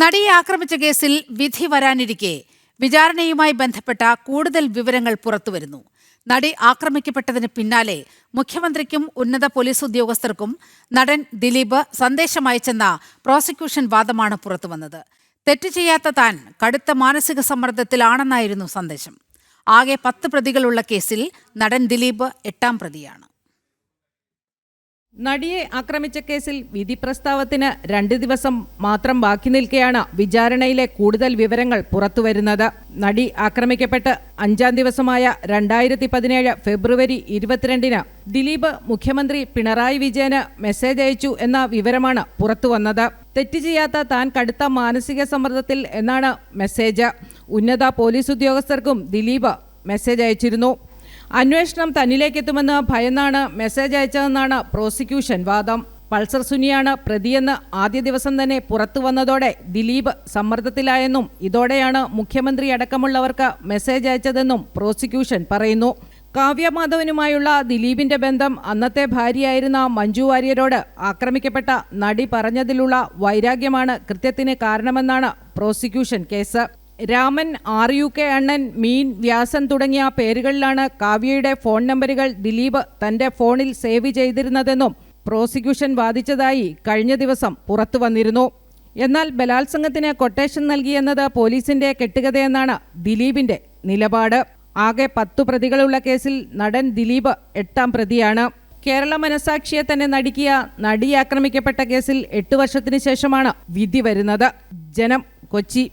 നടിയെ ആക്രമിച്ച കേസിൽ വിധി വരാനിരിക്കെ. വിചാരണയുമായി ബന്ധപ്പെട്ട കൂടുതൽ വിവരങ്ങൾ പുറത്തുവരുന്നു. നടി ആക്രമിക്കപ്പെട്ടതിന് പിന്നാലെ മുഖ്യമന്ത്രിക്കും ഉന്നത പോലീസ് ഉദ്യോഗസ്ഥർക്കും നടൻ ദിലീപ് സന്ദേശമയച്ചെന്ന പ്രോസിക്യൂഷൻ വാദമാണ് പുറത്തുവന്നത്. തെറ്റ് ചെയ്യാത്ത താൻ കടുത്ത മാനസിക സമ്മർദ്ദത്തിലാണെന്നായിരുന്നു സന്ദേശം. ആകെ പത്ത് പ്രതികളുള്ള കേസിൽ നടൻ ദിലീപ് എട്ടാം പ്രതിയാണ്. നടിയെ ആക്രമിച്ച കേസിൽ വിധി പ്രസ്താവത്തിന് രണ്ട് ദിവസം മാത്രം ബാക്കി നിൽക്കെയാണ് വിചാരണയിലെ കൂടുതൽ വിവരങ്ങൾ പുറത്തുവരുന്നത്. നടി ആക്രമിക്കപ്പെട്ട് അഞ്ചാം ദിവസമായ രണ്ടായിരത്തി പതിനേഴ് ഫെബ്രുവരി ഇരുപത്തിരണ്ടിന് ദിലീപ് മുഖ്യമന്ത്രി പിണറായി വിജയന് മെസ്സേജ് അയച്ചു എന്ന വിവരമാണ് പുറത്തുവന്നത്. തെറ്റ് ചെയ്യാത്ത താൻ കടുത്ത മാനസിക സമ്മർദ്ദത്തിൽ എന്നാണ് മെസ്സേജ്. ഉന്നത പോലീസ് ഉദ്യോഗസ്ഥർക്കും ദിലീപ് മെസ്സേജ് അയച്ചിരുന്നു. അന്വേഷണം തന്നിലേക്കെത്തുമെന്ന് ഭയന്നാണ് മെസ്സേജ് അയച്ചതെന്നാണ് പ്രോസിക്യൂഷൻ വാദം. പൾസർ സുനിയാണ് പ്രതിയെന്ന് ആദ്യ ദിവസം തന്നെ പുറത്തു വന്നതോടെ ദിലീപ് സമ്മർദ്ദത്തിലായെന്നും ഇതോടെയാണ് മുഖ്യമന്ത്രി അടക്കമുള്ളവർക്ക് മെസ്സേജ് അയച്ചതെന്നും പ്രോസിക്യൂഷൻ പറയുന്നു. കാവ്യ മാധവനുമായുള്ള ദിലീപിന്റെ ബന്ധം അന്നത്തെ ഭാര്യയായിരുന്ന മഞ്ജു വാര്യരോട് ആക്രമിക്കപ്പെട്ട നടി പറഞ്ഞതിലുള്ള വൈരാഗ്യമാണ് കൃത്യത്തിന് കാരണമെന്നാണ് prosecution case. Raman R U K അണ്ണൻ മീൻ വ്യാസൻ തുടങ്ങിയ പേരുകളിലാണ് കാവ്യയുടെ ഫോൺ നമ്പറുകൾ ദിലീപ് തന്റെ ഫോണിൽ സേവ് ചെയ്തിരുന്നതെന്നും പ്രോസിക്യൂഷൻ വാദിച്ചതായി കഴിഞ്ഞ ദിവസം പുറത്തു വന്നിരുന്നു. എന്നാൽ ബലാത്സംഗത്തിന് കൊട്ടേഷൻ നൽകിയെന്നത് പോലീസിന്റെ കെട്ടുകഥയെന്നാണ് ദിലീപിന്റെ നിലപാട്. ആകെ പത്തു പ്രതികളുള്ള കേസിൽ നടൻ ദിലീപ് എട്ടാം പ്രതിയാണ്. കേരള മനസാക്ഷിയെ തന്നെ നടുക്കിയ നടി ആക്രമിക്കപ്പെട്ട കേസിൽ എട്ട് വർഷത്തിന് ശേഷമാണ് വിധി വരുന്നത്. ജനം കൊച്ചി